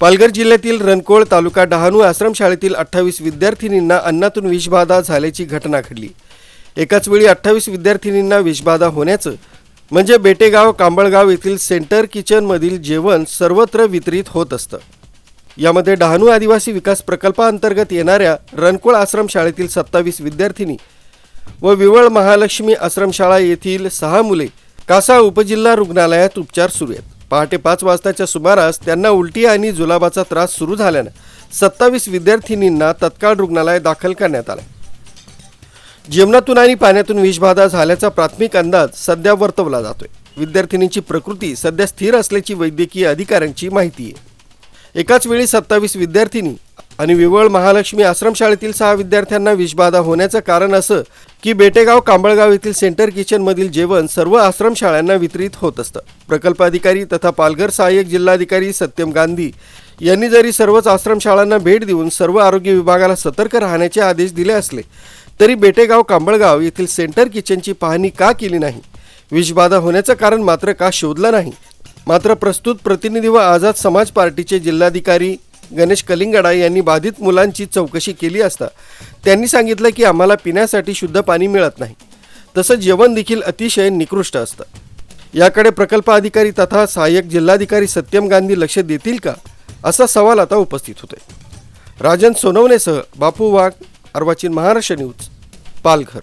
पालघर जिल्ह्यातील रणकोळ तालुका डहाणू आश्रमशाळेतील अठ्ठावीस विद्यार्थिनींना अन्नातून विषबाधा झाल्याची घटना घडली. एकाच वेळी अठ्ठावीस विद्यार्थिनींना विषबाधा होण्याचं म्हणजे बेटेगाव कांबळगाव येथील सेंटर किचनमधील जेवण सर्वत्र वितरित होत असतं. यामध्ये डहाणू आदिवासी विकास प्रकल्पाअंतर्गत येणाऱ्या रणकोळ आश्रमशाळेतील सत्तावीस विद्यार्थिनी व विवळ महालक्ष्मी आश्रमशाळा येथील सहा मुले कासा उपजिल्हा रुग्णालयात उपचार सुरू आहेत. पहाटे पाच वाजताच्या सुमारास त्यांना उलटी आणि जुलाबाचा त्रास सुरू झाल्यानं सत्तावीस विद्यार्थिनींना तत्काळ रुग्णालयात दाखल करण्यात आलं. जेवणातून आणि पाण्यातून विषबाधा झाल्याचा प्राथमिक अंदाज सध्या वर्तवला जातोय. विद्यार्थिनींची प्रकृती सध्या स्थिर असल्याची वैद्यकीय अधिकाऱ्यांची माहिती आहे. एकाच वेळी सत्तावीस विद्यार्थिनी आणि विवळ महालक्ष्मी आश्रमशाळेतील सहा विद्यार्थ्यांना विषबाधा होण्याचं कारण असं की बेटेगाव कांबळगाव येथील सेंटर किचनमधील जेवण सर्व आश्रमशाळांना वितरित होत असतं. प्रकल्प अधिकारी तथा पालघर सहाय्यक जिल्हाधिकारी सत्यम गांधी यांनी जरी सर्वच आश्रमशाळांना भेट देऊन सर्व आरोग्य विभागाला सतर्क राहण्याचे आदेश दिले असले तरी बेटेगाव कांबळगाव येथील सेंटर किचनची पाहणी का केली नाही? विषबाधा होण्याचं कारण मात्र का शोधलं नाही? मात्र प्रस्तुत प्रतिनिधी व आझाद समाज पार्टीचे जिल्हाधिकारी गणेश कलिंगडा यांनी बाधित मुलांची चौकशी केली असता त्यांनी सांगितलं की आम्हाला पिण्यासाठी शुद्ध पाणी मिळत नाही. तसं जेवण देखील अतिशय निकृष्ट असतं. याकडे प्रकल्प अधिकारी तथा सहाय्यक जिल्हाधिकारी सत्यम गांधी लक्ष देतील का? असा सवाल आता उपस्थित होते राजन सोनवणेसह बापू वाघ अर्वाचीन महाराष्ट्र न्यूज पालघर.